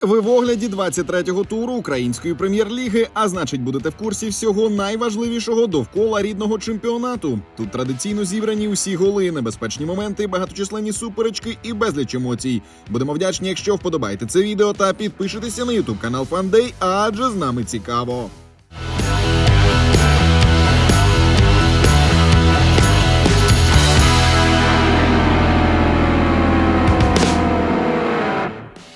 Ви в огляді 23-го туру української прем'єр-ліги, а значить, будете в курсі всього найважливішого довкола рідного чемпіонату. Тут традиційно зібрані усі голи, небезпечні моменти, багаточисленні суперечки і безліч емоцій. Будемо вдячні, якщо вподобаєте це відео та підпишетеся на ютуб канал Фандей, адже з нами цікаво.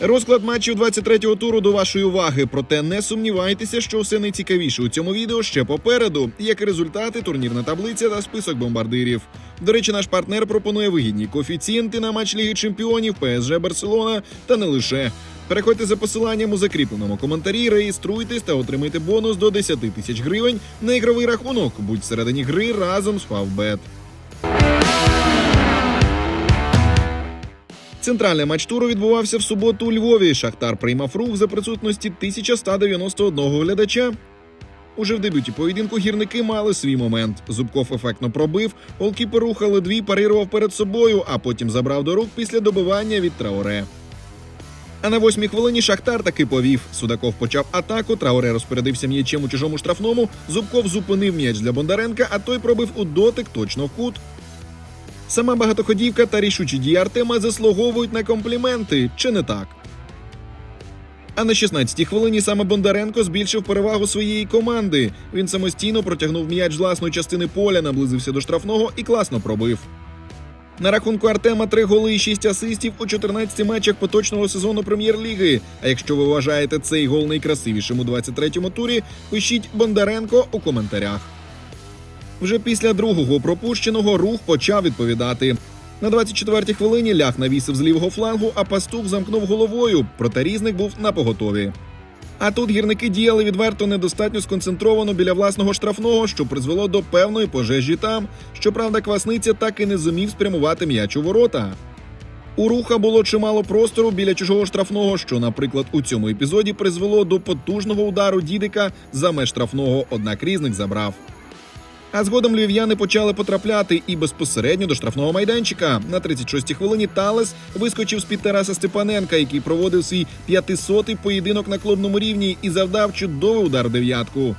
Розклад матчів 23-го туру до вашої уваги. Проте не сумнівайтеся, що все найцікавіше у цьому відео ще попереду, як результати, турнірна таблиця та список бомбардирів. До речі, наш партнер пропонує вигідні коефіцієнти на матч Ліги Чемпіонів, ПСЖ Барселона та не лише. Переходьте за посиланням у закріпленому коментарі, реєструйтесь та отримайте бонус до 10 тисяч гривень на ігровий рахунок. Будь всередині гри разом з Фавбет. Центральний матч туру відбувався в суботу у Львові. Шахтар приймав рух за присутності 1191 глядача. Уже в дебюті поєдинку гірники мали свій момент. Зубков ефектно пробив, голкіпер рухали дві, парирував перед собою, а потім забрав до рук після добивання від Траоре. А на восьмій хвилині Шахтар таки повів. Судаков почав атаку. Траоре розпорядився м'ячем у чужому штрафному. Зубков зупинив м'яч для Бондаренка, а той пробив у дотик точно в кут. Сама багатоходівка та рішучі дії Артема заслуговують на компліменти, чи не так? А на 16-й хвилині саме Бондаренко збільшив перевагу своєї команди. Він самостійно протягнув м'яч з власної частини поля, наблизився до штрафного і класно пробив. На рахунку Артема три голи і шість асистів у 14 матчах поточного сезону прем'єр-ліги. А якщо ви вважаєте цей гол найкрасивішим у 23-му турі, пишіть Бондаренко у коментарях. Вже після другого пропущеного рух почав відповідати. На 24-й хвилині ляг навісив з лівого флангу, а пастух замкнув головою, проте різник був на поготові. А тут гірники діяли відверто недостатньо сконцентровано біля власного штрафного, що призвело до певної пожежі там. Щоправда, квасниця так і не зумів спрямувати м'яч у ворота. У руха було чимало простору біля чужого штрафного, що, наприклад, у цьому епізоді призвело до потужного удару дідика за меж штрафного, однак різник забрав. А згодом львів'яни почали потрапляти і безпосередньо до штрафного майданчика. На 36-й хвилині Талес вискочив з під Тараса Степаненка, який проводив свій 500-й поєдинок на клубному рівні і завдав чудовий удар дев'ятку.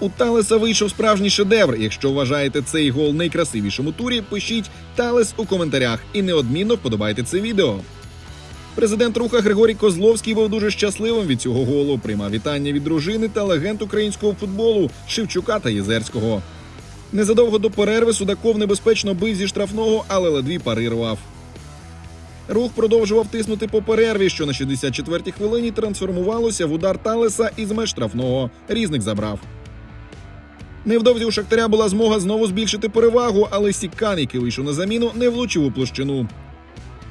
У Талеса вийшов справжній шедевр. Якщо вважаєте цей гол найкрасивішим у турі, пишіть Талес у коментарях і неодмінно вподобайте це відео. Президент руха Григорій Козловський був дуже щасливим від цього голу. Приймав вітання від дружини та легенд українського футболу Шевчука та Єзерського. Незадовго до перерви Судаков небезпечно бив зі штрафного, але ледві парирував. Рух продовжував тиснути по перерві, що на 64-й хвилині трансформувалося в удар Талеса із меж штрафного. Різник забрав. Невдовзі у Шахтаря була змога знову збільшити перевагу, але Сікан, який вийшов на заміну, не влучив у площину.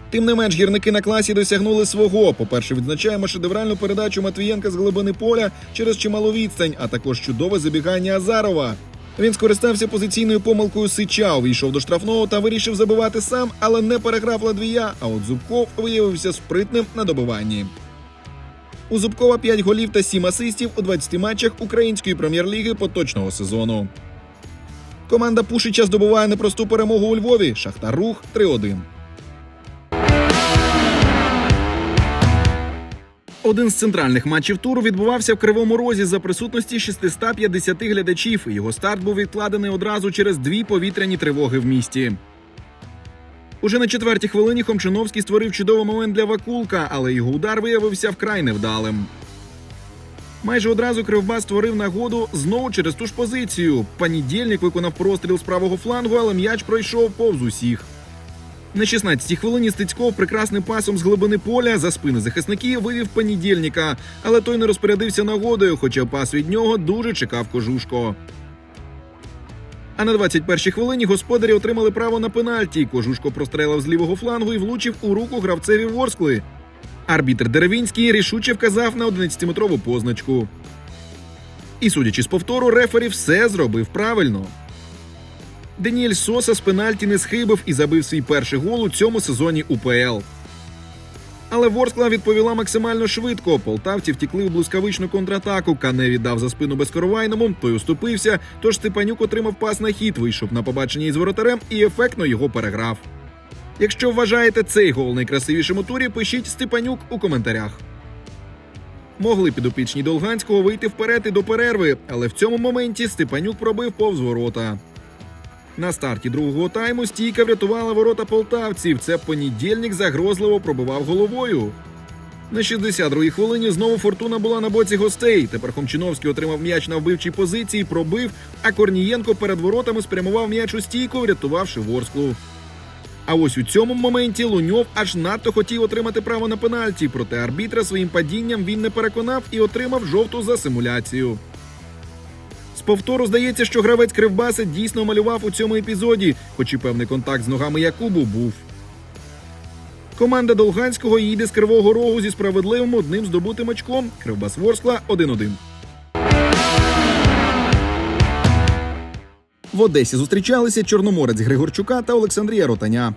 Тим не менш, гірники на класі досягнули свого. По-перше, відзначаємо шедевральну передачу Матвієнка з глибини поля через чималу відстань, а також чудове забігання Азарова. Він скористався позиційною помилкою Сича, увійшов до штрафного та вирішив забивати сам, але не переграв Ладвія. А от Зубков виявився спритним на добиванні. У Зубкова 5 голів та 7 асистів у 20 матчах української прем'єр-ліги поточного сезону. Команда Пушича здобуває непросту перемогу у Львові. Шахтар Рух 3-1. Один з центральних матчів туру відбувався в Кривому Розі за присутності 650 глядачів. Його старт був відкладений одразу через дві повітряні тривоги в місті. Уже на четвертій хвилині Хомчиновський створив чудовий момент для Вакулка, але його удар виявився вкрай невдалим. Майже одразу Кривбас створив нагоду знову через ту ж позицію. Панідєльник виконав простріл з правого флангу, але м'яч пройшов повз усіх. На 16-й хвилині Стецьков прекрасним пасом з глибини поля за спини захисників вивів понедільника, але той не розпорядився нагодою, хоча пас від нього дуже чекав кожушко. А на 21-й хвилині господарі отримали право на пенальті. Кожушко прострелив з лівого флангу і влучив у руку гравцеві Ворскли. Арбітр Деревінський рішуче вказав на 11-метрову позначку. І судячи з повтору, рефері все зробив правильно. Даніель Соса з пенальті не схибив і забив свій перший гол у цьому сезоні УПЛ. Але Ворскла відповіла максимально швидко. Полтавці втікли в блискавичну контратаку. Кане віддав за спину безкоровайному, той уступився. Тож Степанюк отримав пас на хід, вийшов на побачення із воротарем і ефектно його переграв. Якщо вважаєте цей гол найкрасивішим у турі, пишіть Степанюк у коментарях. Могли підопічні Долганського вийти вперед і до перерви, але в цьому моменті Степанюк пробив повз ворота. На старті другого тайму стійка врятувала ворота полтавців. Це понедільник загрозливо пробивав головою. На 62-й хвилині знову фортуна була на боці гостей. Тепер Хомчиновський отримав м'яч на вбивчій позиції, пробив, а Корнієнко перед воротами спрямував м'яч у стійку, врятувавши Ворсклу. А ось у цьому моменті Луньов аж надто хотів отримати право на пенальті, проте арбітра своїм падінням він не переконав і отримав жовту за симуляцію. Повтору здається, що гравець Кривбаси дійсно малював у цьому епізоді, хоч і певний контакт з ногами Якубу був. Команда Долганського їде з Кривого Рогу зі справедливим одним здобутим очком. Кривбас Ворскла 1-1. В Одесі зустрічалися Чорноморець Григорчука та Олександрія Ротаня.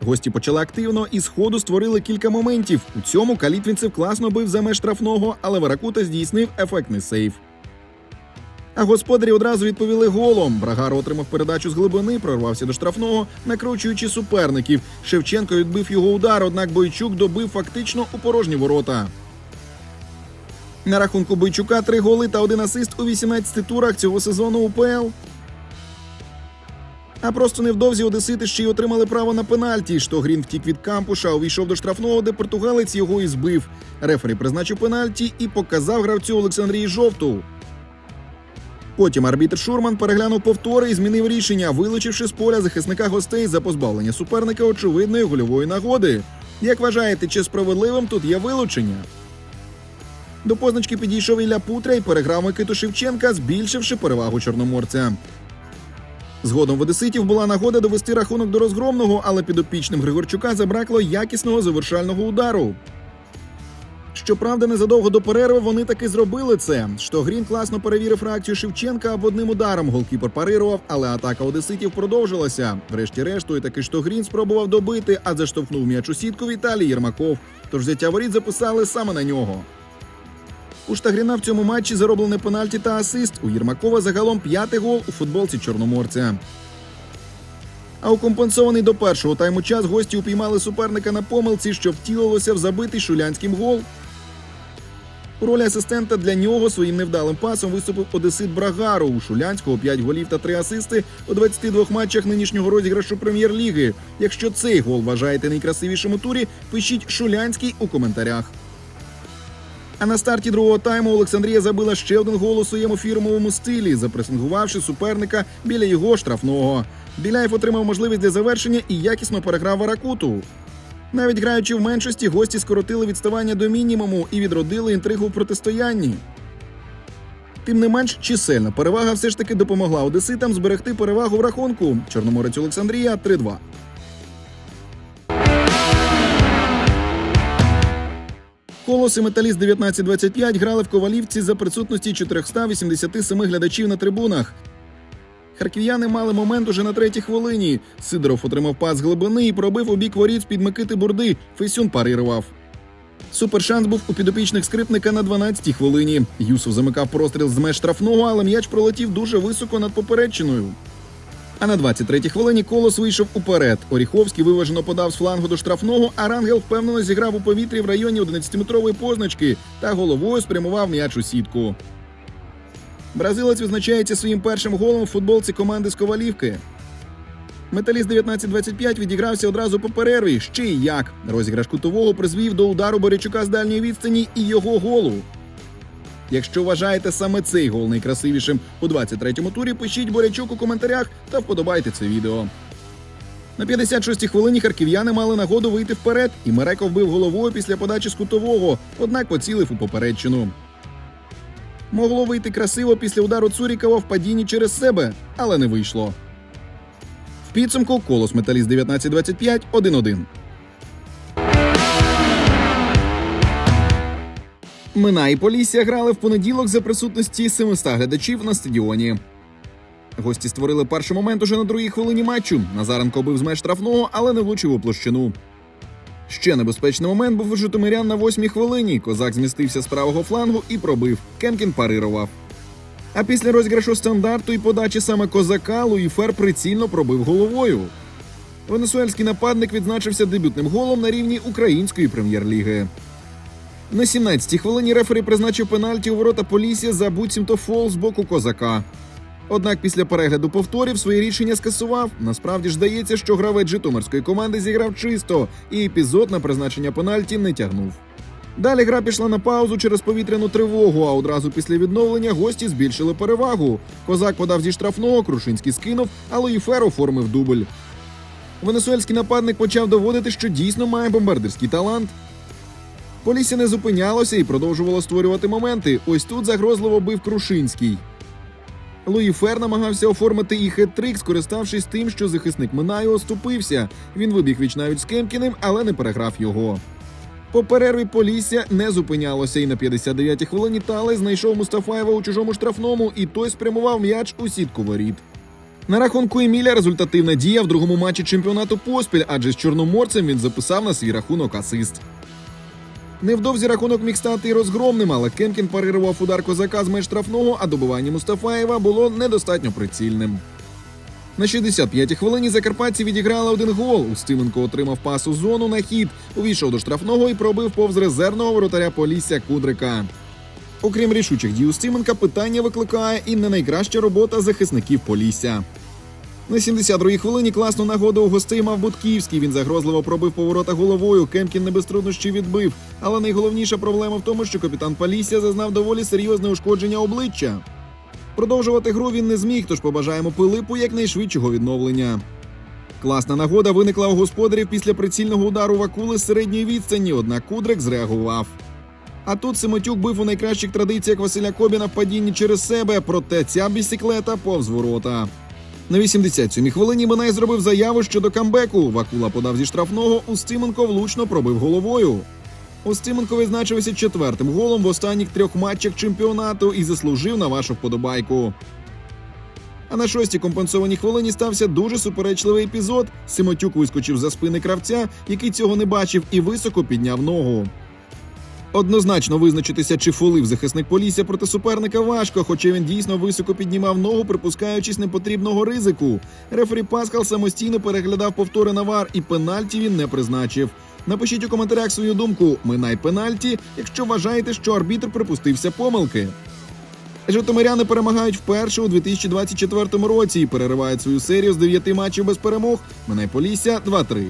Гості почали активно і з ходу створили кілька моментів. У цьому Калітвінцев класно бив за меж штрафного, але Варакута здійснив ефектний сейв. А господарі одразу відповіли голом. Брагар отримав передачу з глибини, прорвався до штрафного, накручуючи суперників. Шевченко відбив його удар, однак Бойчук добив фактично у порожні ворота. На рахунку Бойчука три голи та один асист у 18 турах цього сезону УПЛ. А просто невдовзі одесити ще й отримали право на пенальті. Штогрін втік від кампуша, увійшов до штрафного, де португалець його і збив. Рефері призначив пенальті і показав гравцю Олександрії жовту. Потім арбітр Шурман переглянув повтори і змінив рішення, вилучивши з поля захисника гостей за позбавлення суперника очевидної гольової нагоди. Як вважаєте, чи справедливим тут є вилучення? До позначки підійшов Ілля Путря і переграв Микиту Шевченка, збільшивши перевагу чорноморця. Згодом в Одеситів була нагода довести рахунок до розгромного, але підопічним Григорчука забракло якісного завершального удару. Щоправда, незадовго до перерви вони таки зробили це. Штогрін класно перевірив реакцію Шевченка або одним ударом. Голкіпер парирував, але атака одеситів продовжилася. Врешті-решту, і таки Штогрін спробував добити, а заштовхнув м'яч у сітку Віталій Єрмаков. Тож взяття воріт записали саме на нього. У Штагріна в цьому матчі зароблене пенальті та асист. У Єрмакова загалом п'ятий гол у футболці Чорноморця. А у компенсований до першого тайму час гості упіймали суперника на помилці, що втілилося в забитий шулянським гол. У ролі асистента для нього своїм невдалим пасом виступив Одесит Брагару. У Шулянського 5 голів та 3 асисти у 22 матчах нинішнього розіграшу прем'єр-ліги. Якщо цей гол вважаєте найкрасивішим у турі, пишіть Шулянський у коментарях. А на старті другого тайму Олександрія забила ще один гол у своєму фірмовому стилі, запресингувавши суперника біля його штрафного. Біляєв отримав можливість для завершення і якісно переграв Варакуту. Навіть граючи в меншості, гості скоротили відставання до мінімуму і відродили інтригу в протистоянні. Тим не менш, чисельна перевага все ж таки допомогла одеситам зберегти перевагу в рахунку. Чорноморець Олександрія 3-2. Колос і Металіст 1925 грали в Ковалівці за присутності 487 глядачів на трибунах. Харків'яни мали момент уже на третій хвилині. Сидоров отримав пас глибини і пробив у бік воріт з-під Микити Бурди. Фесюн парирував. Супершанс був у підопічних скрипника на 12-й хвилині. Юсов замикав простріл з меж штрафного, але м'яч пролетів дуже високо над попередчиною. А на 23-й хвилині колос вийшов уперед. Оріховський виважено подав з флангу до штрафного, а Рангел впевнено зіграв у повітрі в районі 11-метрової позначки та головою спрямував м'яч у сітку. Бразилець відзначається своїм першим голом у футболці команди з Ковалівки. Металіст 19-25 відігрався одразу по перерві. Ще й як. Розіграш кутового призвів до удару Борячука з дальньої відстані і його голу. Якщо вважаєте саме цей гол найкрасивішим у 23-му турі, пишіть Борячук у коментарях та вподобайте це відео. На 56-й хвилині харків'яни мали нагоду вийти вперед, і Мереко вбив головою після подачі з кутового, однак поцілив у попередчину. Могло вийти красиво після удару Цурікова в падінні через себе, але не вийшло. В підсумку колос Металіст 19-25 1-1. Мина і Полісся грали в понеділок за присутності 700 глядачів на стадіоні. Гості створили перший момент уже на другій хвилині матчу. Назаренко бив з меж штрафного, але не влучив у площину. Ще небезпечний момент був у Житомирян на восьмій хвилині. Козак змістився з правого флангу і пробив. Кемкін парирував. А після розіграшу стандарту і подачі саме козака Луїфер прицільно пробив головою. Венесуельський нападник відзначився дебютним голом на рівні української прем'єр-ліги. На 17-й хвилині рефері призначив пенальті у ворота Полісся за буцімто фол з боку козака. Однак після перегляду повторів своє рішення скасував. Насправді ж здається, що гравець житомирської команди зіграв чисто, і епізод на призначення пенальті не тягнув. Далі гра пішла на паузу через повітряну тривогу, а одразу після відновлення гості збільшили перевагу. Козак подав зі штрафного, Крушинський скинув, а Луїфер оформив дубль. Венесуельський нападник почав доводити, що дійсно має бомбардирський талант. Полісся не зупинялося і продовжувало створювати моменти. Ось тут загрозливо бив Крушинський. Луї Фер намагався оформити і хет-трик, скориставшись тим, що захисник Минаю оступився. Він вибіг віч навіть з Кемкіним, але не переграв його. По перерві Полісся не зупинялося, і на 59-й хвилині Тале знайшов Мустафаєва у чужому штрафному, і той спрямував м'яч у сітку воріт. На рахунку Еміля результативна дія в другому матчі чемпіонату поспіль, адже з чорноморцем він записав на свій рахунок асист. Невдовзі рахунок міг стати розгромним, але Кемкін парирував удар козака з меж штрафного, а добивання Мустафаєва було недостатньо прицільним. На 65-й хвилині закарпатці відіграли один гол. Устименко отримав пас у зону на хід, увійшов до штрафного і пробив повз резервного воротаря Полісся Кудрика. Окрім рішучих дій Устименка, питання викликає і не найкраща робота захисників Полісся. На 72-й хвилині класну нагоду у гостей мав Будківський. Він загрозливо пробив поворота головою. Кемкін не без труднощів відбив. Але найголовніша проблема в тому, що капітан Палісся зазнав доволі серйозне ушкодження обличчя. Продовжувати гру він не зміг, тож побажаємо Пилипу якнайшвидшого відновлення. Класна нагода виникла у господарів після прицільного удару Вакули з середньої відстані, однак Кудрик зреагував. А тут Симотюк бив у найкращих традиціях Василя Кобіна в падінні через себе, проте ця бісіклета повз ворота. На 87-й хвилині Минай зробив заяву щодо камбеку. Вакула подав зі штрафного, Устименко влучно пробив головою. Устименко відзначився четвертим голом в останніх трьох матчах чемпіонату і заслужив на вашу вподобайку. А на шостій компенсованій хвилині стався дуже суперечливий епізод. Симотюк вискочив за спини кравця, який цього не бачив, і високо підняв ногу. Однозначно визначитися, чи фолив захисник Полісся проти суперника важко, хоча він дійсно високо піднімав ногу, припускаючись непотрібного ризику. Рефері Паскал самостійно переглядав повтори на вар, і пенальті він не призначив. Напишіть у коментарях свою думку. Минай пенальті, якщо вважаєте, що арбітр припустився помилки. Житомиряни перемагають вперше у 2024 році і переривають свою серію з 9 матчів без перемог. Минай Полісся 2-3.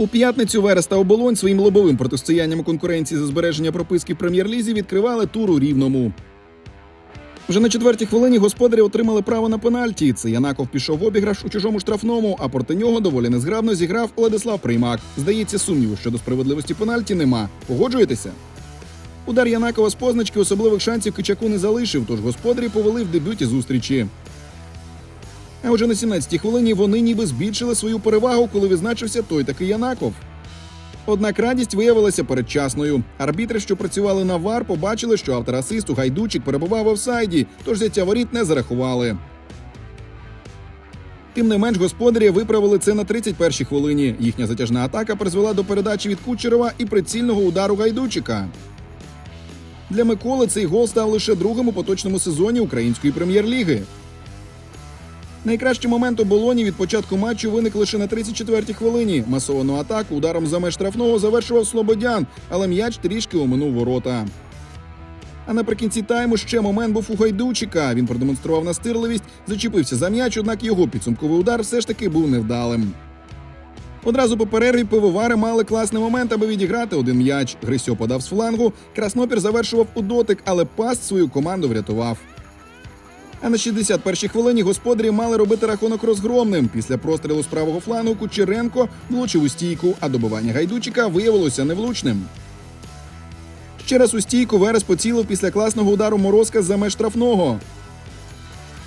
У п'ятницю Верес та Оболонь своїм лобовим протистоянням конкуренції за збереження прописки прем'єр-лізі відкривали тур у рівному. Вже на четвертій хвилині господарі отримали право на пенальті. Це Янаков пішов в обіграш у чужому штрафному, а проти нього доволі незграбно зіграв Владислав Приймак. Здається, сумніву щодо справедливості пенальті нема. Погоджуєтеся? Удар Янакова з позначки особливих шансів Кичаку не залишив, тож господарі повели в дебюті зустрічі. А вже на 17-й хвилині вони ніби збільшили свою перевагу, коли відзначився той такий Янаков. Однак радість виявилася передчасною. Арбітри, що працювали на ВАР, побачили, що автор асисту Гайдучик перебував в офсайді, тож взяття воріт не зарахували. Тим не менш, господарі виправили це на 31-й хвилині. Їхня затяжна атака призвела до передачі від Кучерова і прицільного удару Гайдучика. Для Миколи цей гол став лише другим у поточному сезоні української прем'єр-ліги. Найкращий момент оболоні від початку матчу виник лише на 34-й хвилині. Масовану атаку ударом за меж штрафного завершував Слободян, але м'яч трішки оминув ворота. А наприкінці тайму ще момент був у Гайдучика. Він продемонстрував настирливість, зачепився за м'яч, однак його підсумковий удар все ж таки був невдалим. Одразу по перерві пивовари мали класний момент, аби відіграти один м'яч. Грисьо подав з флангу. Краснопір завершував у дотик, але пас свою команду врятував. А на 61-й хвилині господарі мали робити рахунок розгромним. Після прострілу з правого флангу Кучеренко влучив у стійку, а добивання гайдучика виявилося невлучним. Ще раз у стійку Верес поцілив після класного удару Морозка за меж штрафного.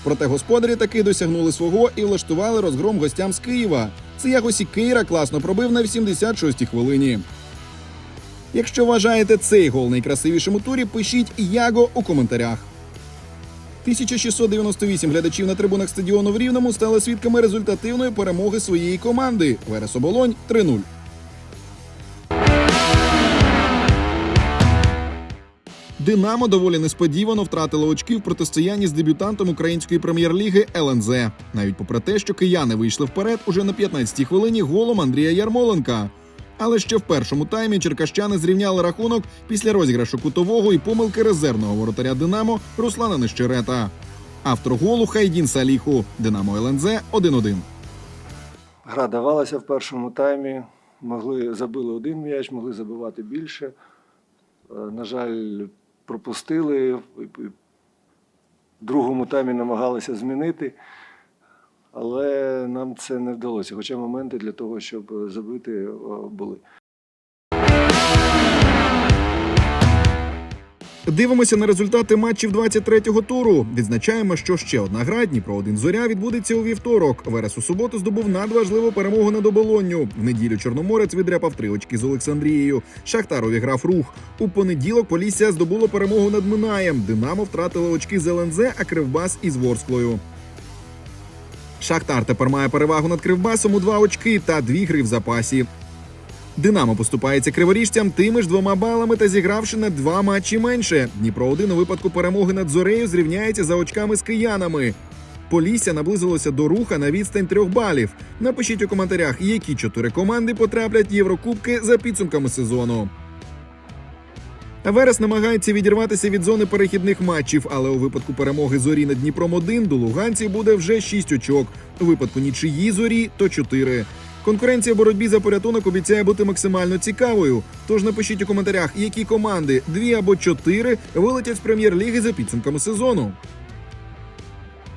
Проте господарі таки досягнули свого і влаштували розгром гостям з Києва. Це Ягосі Кейра класно пробив на 86-й хвилині. Якщо вважаєте цей гол найкрасивішим у турі, пишіть Яго у коментарях. 1698 глядачів на трибунах стадіону в Рівному стали свідками результативної перемоги своєї команди. Верес Оболонь 3-0. Динамо доволі несподівано втратило очки в протистоянні з дебютантом української прем'єр-ліги ЛНЗ. Навіть попри те, що кияни вийшли вперед уже на 15-й хвилині голом Андрія Ярмоленка. Але ще в першому таймі черкащани зрівняли рахунок після розіграшу кутового і помилки резервного воротаря Динамо Руслана Нещерета. Автор голу Хайдін Саліху. Динамо ЛНЗ 1-1. Гра давалася в першому таймі. Могли забили один м'яч, могли забивати більше. Е, На жаль, пропустили. В другому таймі намагалися змінити, але нам це не вдалося. Хоча моменти для того, щоб забити, е, були. Дивимося на результати матчів 23-го туру. Відзначаємо, що ще одна гра Дніпро 1 зоря відбудеться у вівторок. Верес у суботу здобув надважливу перемогу над оболонню. В неділю Чорноморець відряпав три очки з Олександрією. Шахтар увіграв рух. У понеділок Полісся здобуло перемогу над Минаєм. Динамо втратило очки з ЛНЗ, а Кривбас із Ворсклою. Шахтар тепер має перевагу над Кривбасом у два очки та дві гри в запасі. Динамо поступається криворіжцям тими ж двома балами та зігравши на два матчі менше. Дніпро 1 у випадку перемоги над Зорею зрівняється за очками з киянами. Полісся наблизилося до руха на відстань трьох балів. Напишіть у коментарях, які чотири команди потраплять в Єврокубки за підсумками сезону. Верес намагається відірватися від зони перехідних матчів, але у випадку перемоги зорі над Дніпром 1 до луганців буде вже 6 очок. У випадку нічиї зорі то 4. Конкуренція в боротьбі за порятунок обіцяє бути максимально цікавою. Тож напишіть у коментарях, які команди дві або чотири вилетять з прем'єр-ліги за підсумками сезону.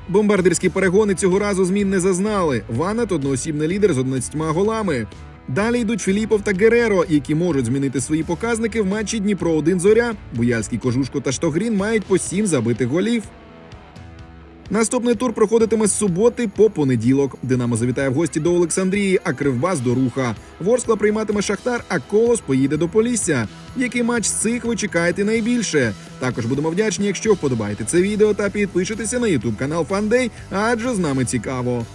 Бомбардирські перегони цього разу змін не зазнали. Ванат одноосібний лідер з 11 голами. Далі йдуть Філіпов та Гереро, які можуть змінити свої показники в матчі Дніпро 1 зоря. Буяльський кожушко та Штогрін мають по 7 забитих голів. Наступний тур проходитиме з суботи по понеділок. Динамо завітає в гості до Олександрії, а Кривбас до Руха. Ворскла прийматиме Шахтар, а Колос поїде до Полісся. Який матч з цих ви чекаєте найбільше? Також будемо вдячні, якщо вподобаєте це відео та підпишетеся на ютуб канал Фандей, адже з нами цікаво.